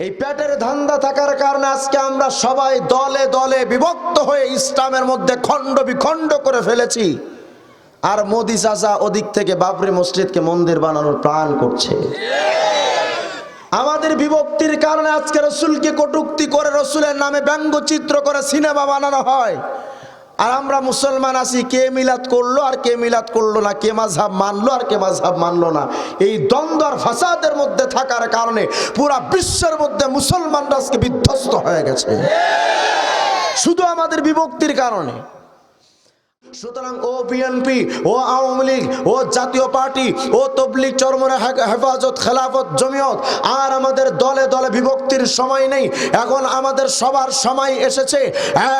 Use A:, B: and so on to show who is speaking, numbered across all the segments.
A: এই পেটের ধান্দা থাকার কারণে আজকে আমরা সবাই দলে দলে বিভক্ত হয়ে ইসলামের মধ্যে খণ্ড বিখণ্ড করে ফেলেছি। আর মোদি চাচা ওদিক থেকে বাবরি মসজিদকে মন্দির বানানোর প্ল্যান করছে। আমাদের বিভক্তির কারণে আজকে রসুলকে কটুক্তি করে রসুলের নামে ব্যঙ্গচিত্র করে সিনেমা বানানো হয়। আর আমরা মুসলমান আছি, কে মিলাদ করল আর কে মিলাদ করল না, কে মাঝহাব মানলো আর কে মাঝহাব মানলো না। এই দ্বন্দ্ব আর ফাসাদের মধ্যে থাকার কারণে পুরা বিশ্বের মধ্যে মুসলমানরা আজকে বিধ্বস্ত হয়ে গেছে। শুধু আমাদের বিভক্তির কারণে। সুতরাং ও বিএনপি ও আওয়ামী লীগ, ও জাতীয় পার্টি, ও তবলিগ চরমনে হেফাজত, খেলাফত, জমিয়ত, আর আমাদের দলে দলে বিভক্তির সময় নেই। এখন আমাদের সবার সময় এসেছে।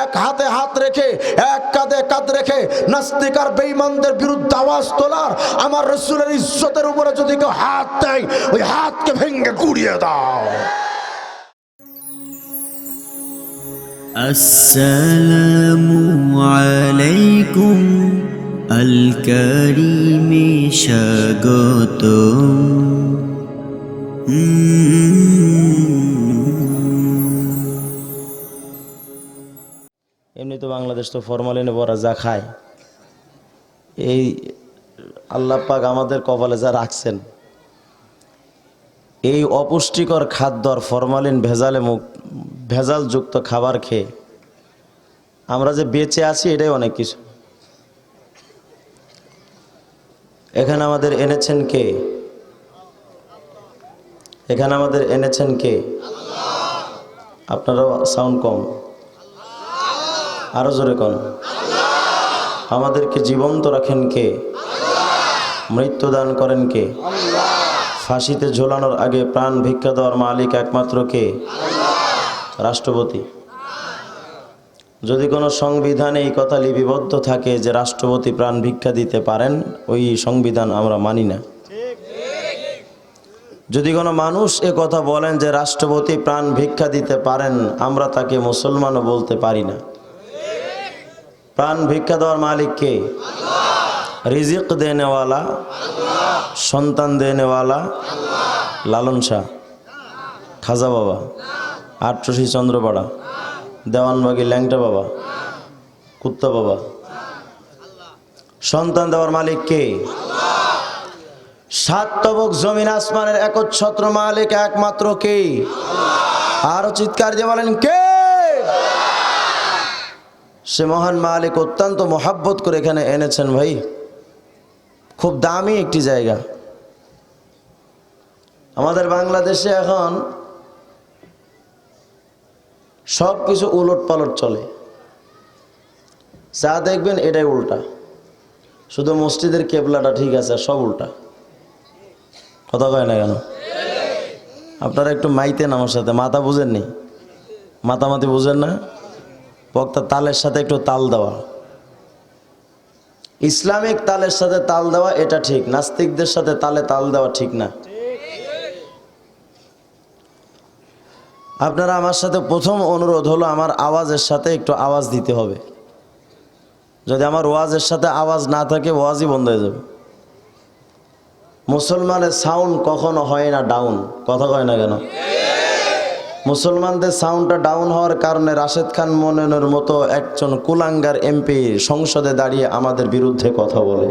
A: এক হাতে হাত রেখে, এক কাঁধে কাঁধ রেখে নাস্তিকার বেঈমানদের বিরুদ্ধে আওয়াজ তোলার আমার রসুলের ইজ্জতের উপরে যদি কেউ হাত দেয়, ওই হাতকে ভেঙে গুড়িয়ে দাও।
B: আসসালামু আলাইকুম আল স্বাগত
A: এমনি তো বাংলাদেশ তো ফরমালিনে বড়া যা খায়। এই আল্লাহ পাক আমাদের কপালে যা রাখছেন, এই অপুষ্টিকর খাদ্য আর ফরমালিন ভেজালে মুখ ভেজালযুক্ত খাবার খেয়ে। আমরা যে বেঁচে আছি, এটাই অনেক কিছু। এখানে আমাদের এনেছেন কে? এখানে আমাদের এনেছেন কে? আপনারা সাউন্ড কম। আরও জোরে কন। আমাদেরকে জীবন্ত রাখেন কে? মৃত্যু দান করেন কে? ফাঁসিতে ঝোলানোর আগে প্রাণ ভিক্ষা দেওয়ার মালিক একমাত্র কে? রাষ্ট্রপতি। যদি কোনো সংবিধানে এই কথা লিপিবদ্ধ থাকে যে রাষ্ট্রপতি প্রাণ ভিক্ষা দিতে পারেন, ওই সংবিধান আমরা মানি না। যদি কোনো মানুষ এ কথা বলেন যে রাষ্ট্রপতি প্রাণ ভিক্ষা দিতে পারেন, আমরা তাকে মুসলমানও বলতে পারি না। প্রাণ ভিক্ষা দেওয়ার মালিক কে? রিজিক দেনেওয়ালা, সন্তান দেনেওয়ালা, লালন শাহ, খাজা বাবা। আটরশি চন্দ্রপাড়া। দেওয়ানবাগি ল্যাংটা বাবা। কুত্তা বাবা। সন্তান দেওয়ার মালিক কে? সাত তবক জমিন আসমানের একচ্ছত্র মালিক একমাত্র কে? আরও চিৎকার দিয়ে বলেন, কে? সে মহান মালিক অত্যন্ত মহাব্বত করে এখানে এনেছেন ভাই। খুব দামি একটি জায়গা। আমাদের বাংলাদেশে এখন সব কিছু উলট পালট চলে। যা দেখবেন এটাই উল্টা। শুধু মসজিদের কেবলাটা ঠিক আছে, সব উল্টা। কথা কয় না কেন? আপনারা একটু মাইতেন আমার সাথে, মাথা বুঝেননি? মাতামাতি বুঝেন না? বক্তা তালের সাথে একটু তাল দেওয়া। ইসলামিক তালের সাথে তাল দেওয়া এটা ঠিক, নাস্তিকদের সাথে তালে তাল দেওয়া ঠিক না। আপনারা আমার সাথে প্রথম অনুরোধ হলো আমার আওয়াজের সাথে একটু আওয়াজ দিতে হবে। যদি আমার ওয়াজের সাথে আওয়াজ না থাকে, ওয়াজই বন্ধ হয়ে যাবে। মুসলমানের সাউন্ড কখনো হয় না ডাউন কথা কয় না কেন? মুসলমানদের সাউন্ডটা ডাউন হওয়ার কারণে রাশেদ খান মনেনের মতো একজন কুলাঙ্গার এমপি সংসদে দাঁড়িয়ে আমাদের বিরুদ্ধে কথা বলে।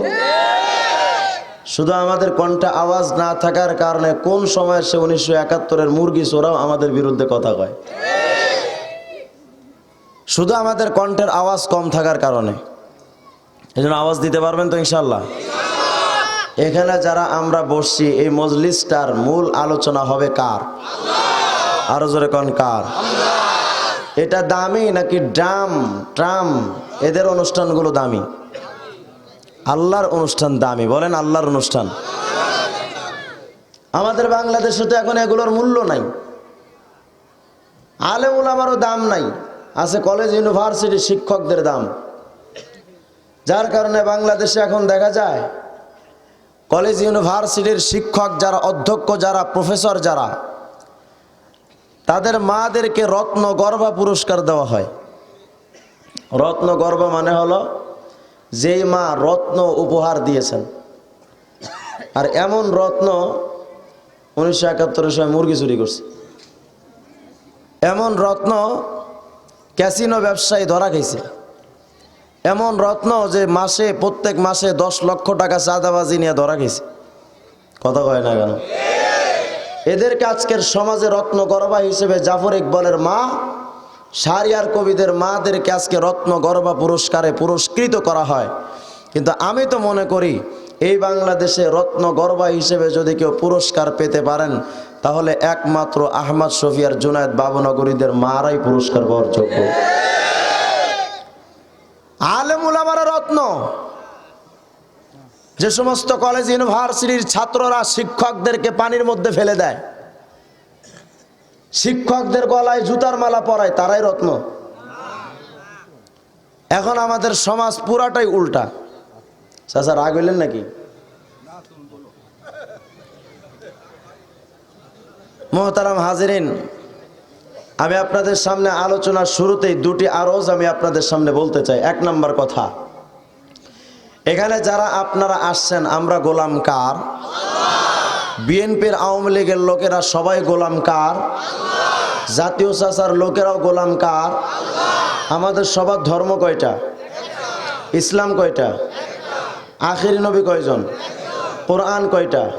A: শুধু আমাদের কণ্ঠে আওয়াজ না থাকার কারণে কোন সময় সে উনিশশো একাত্তরের মুরগি চোরাও আমাদের বিরুদ্ধে কথা কয়? শুধু আমাদের কণ্ঠের আওয়াজ কম থাকার কারণে। এই আওয়াজ দিতে পারবেন তো ইনশাল্লাহ এখানে যারা আমরা বসছি, এই মজলিসটার মূল আলোচনা হবে কার? আরও জোরে কন, কার? এটা দামি নাকি ড্রাম? ট্রাম? এদের অনুষ্ঠানগুলো দামি। আল্লাহর অনুষ্ঠান দামি, বলেন আল্লাহর অনুষ্ঠান। আমাদের বাংলাদেশে তো এখন এগুলোর মূল্য নাই। আলেমুল আমারও দাম নাই, আছে কলেজ ইউনিভার্সিটি শিক্ষকদের দাম। যার কারণে বাংলাদেশে এখন দেখা যায় কলেজ ইউনিভার্সিটির শিক্ষক যারা, অধ্যক্ষ যারা প্রফেসর যারা, তাদের মাদেরকে রত্ন গর্ভা পুরস্কার দেওয়া হয়। রত্ন গর্ভ মানে হলো যেই মা রত্ন উপহার দিয়েছেন। আর এমন রত্ন উনিশশো একাত্তরের সময় মুরগি চুরি করছে। এমন রত্ন ক্যাসিনো ব্যবসায়ী ধরা গেছে এমন রত্ন যে মাসে, প্রত্যেক মাসে দশ লক্ষ টাকা চাঁদাবাজি নিয়ে ধরা গেছে কথা কয় না কেন? এদেরকে আজকের সমাজে রত্ন গর্বা হিসেবে জাফর ইকবালের মা সারিয়ার কবিদের মাদেরকে আজকে রত্ন, গর্বা, পুরস্কারে পুরস্কৃত করা হয়। কিন্তু আমি তো মনে করি, এই বাংলাদেশে রত্ন, গর্বা হিসেবে যদি কেউ পুরস্কার পেতে পারেন, তাহলে একমাত্র আহমদ শফিয়ার জুনায়দ বাবুনগরীদের মারাই পুরস্কার পাওয়ার যোগ্য। আলেমুল আমার রত্ন। যে সমস্ত কলেজ ইউনিভার্সিটির ছাত্ররা শিক্ষকদেরকে পানির মধ্যে ফেলে দেয়। শিক্ষকদের গলায় জুতার মালা পরায় তারাই রত্ন। এখন আমাদের সমাজ পুরাটাই উল্টা। চাচা, রাগ হইলেন নাকি? মোহতারাম হাজিরিন, আমি আপনাদের সামনে আলোচনার শুরুতেই দুটি আরজ আমি আপনাদের সামনে বলতে চাই। এক নম্বর কথা, এখানে যারা আপনারা আসছেন, আমরা গোলাম কার? বিএনপির আওয়ামী লীগের লোকেরা সবাই গোলাম কার? জাতীয় চাচার লোকেরাও গোলাম কার? আমাদের সবার ধর্ম কয়টা? ইসলাম কয়টা? আখির নবী কয়জন? কোরআন কয়টা?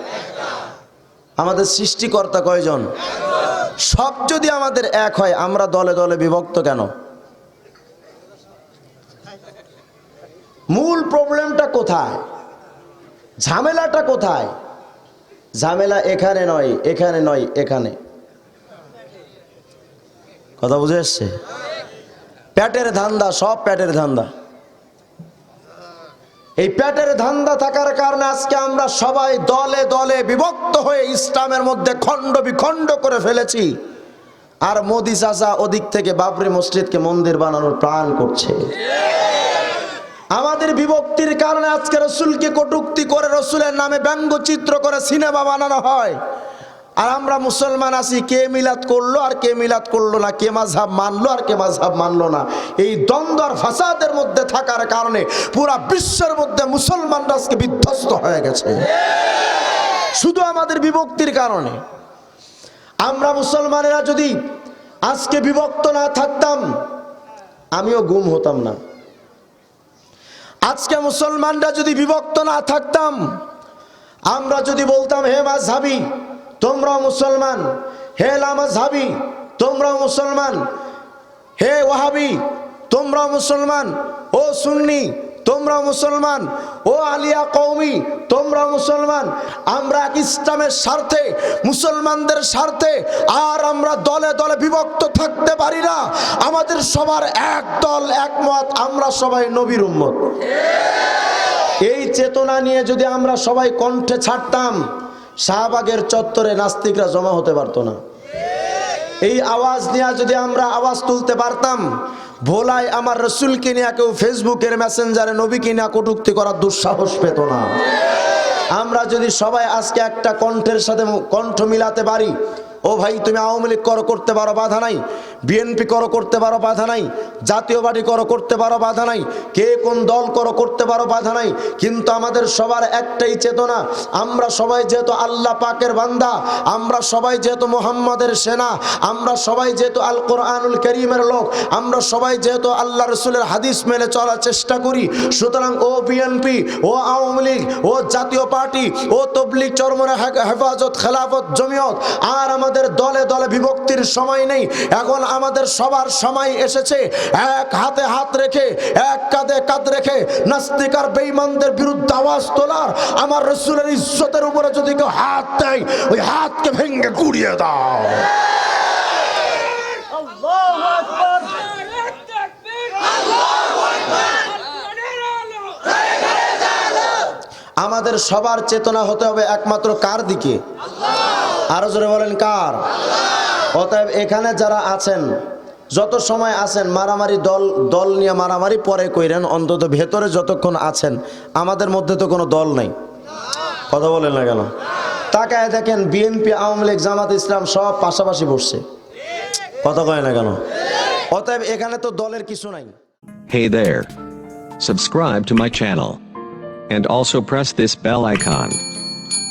A: আমাদের সৃষ্টিকর্তা কয়জন? সব যদি আমাদের এক হয়, আমরা দলে দলে বিভক্ত কেন? মূল প্রবলেমটা কোথায়? ঝামেলাটা কোথায়? ঝামেলা এখানে নয় এখানে নয়, এখানে। কথা বুঝে এসছে? প্যাটের ধান্দা, সব প্যাটের ধান্দা। এই প্যাটের ধান্দা থাকার কারণে আজকে আমরা সবাই দলে দলে বিভক্ত হয়ে ইসলামের মধ্যে খণ্ড বিখণ্ড করে ফেলেছি। আর মোদি চাচা ওদিক থেকে বাবরি মসজিদকে মন্দির বানানোর প্রাণ করছে। আমাদের বিভক্তির কারণে আজকে রসুলকে কটুক্তি করে রসুলের নামে ব্যঙ্গচিত্র করে সিনেমা বানানো হয়। আর আমরা মুসলমান আছি, কে মিলাদ করল আর কে মিলাদ করল না, কে মাঝহাব মানলো আর কে মাঝহাব মানলো না। এই দ্বন্দ্ব আর ফাসাদের মধ্যে থাকার কারণে পুরা বিশ্বের মধ্যে মুসলমানরা আজকে বিধ্বস্ত হয়ে গেছে। শুধু আমাদের বিভক্তির কারণে। আমরা মুসলমানেরা যদি আজকে বিভক্ত না থাকতাম, আমিও গুম হতাম না। আজকে মুসলমানরা যদি বিভক্ত না থাকতাম, আমরা যদি বলতাম, হে মাঝহাবি তোমরা মুসলমান। হে লামাজহাবি তোমরা মুসলমান। হে ওয়াহাবি তোমরা মুসলমান। ও সুন্নি তোমরা মুসলমান, ও আলিয়া কৌমি তোমরা মুসলমান, আমরা ইসলামের স্বার্থে, মুসলমানদের স্বার্থে আর আমরা দলে দলে বিভক্ত থাকতে পারি না। আমাদের সবার এক দল একমত আমরা সবাই নবীর উম্মত। এই চেতনা নিয়ে যদি আমরা সবাই কণ্ঠে ছাড়তাম, শাহবাগের চত্বরে নাস্তিকরা জমা হতে পারতো না। এই আওয়াজ নিয়ে যদি আমরা আওয়াজ তুলতে পারতাম ভোলায় আমার রসুল কিনিয়া কেউ ফেসবুকের মেসেঞ্জারে নবী কিনা কটুক্তি করার দুঃসাহস পেত না। আমরা যদি সবাই আজকে একটা কণ্ঠের সাথে কণ্ঠ মিলাতে পারি ও ভাই, তুমি আওয়ামী লীগ করো, করতে পারো, বাধা নাই। বিএনপি করো, করতে পারো, বাধা নাই। জাতীয় পার্টি করো, করতে পারো, বাধা নাই। কে কোন দল করো, করতে পারো, বাধা নাই। কিন্তু আমাদের সবার একটাই চেতনা, আমরা সবাই যেহেতু আল্লাহ পাকের বান্দা, আমরা সবাই যেহেতু মোহাম্মদের সেনা, আমরা সবাই যেহেতু আল কোরআনুল করিমের লোক, আমরা সবাই যেহেতু আল্লাহ রসুলের হাদিস মেনে চলার চেষ্টা করি, সুতরাং ও বিএনপি ও আওয়ামী লীগ, ও জাতীয় পার্টি, ও তবলিগ চরমনে হেফাজত, খেলাফত, জমিয়ত, আর আমাদের আমাদের দলে দলে বিভক্তির সময় নেই। এখন আমাদের সবার সময় এসেছে। এক হাতে হাত রেখে এক কাঁধে কাঁধ রেখে নাস্তিক আর বেঈমানদের বিরুদ্ধে আওয়াজ তোলার আমার রসুলের ইজ্জতের উপরে যদি কেউ হাত দেয় ওই হাতকে ভেঙে গুড়িয়ে দাও। আমাদের সবার চেতনা হতে হবে একমাত্র কার দিকে? আল্লাহ আরও জোরে বলেন, কার অতএব এখানে যারা আছেন, যত সময় আছেন, মারামারি দল দল নিয়ে মারামারি পরে কইরেন, অন্তত ভেতরে যতক্ষণ আছেন, আমাদের মধ্যে তো কোনো দল নেই কথা বলেন না কেন তাকায় দেখেন, বিএনপি, আওয়ামী লীগ, জামাত ইসলাম সব পাশাপাশি বসছে কথা কয় না কেন অতএব এখানে তো দলের কিছু নাই
C: Hey there. Subscribe to my channel. And also press this bell icon.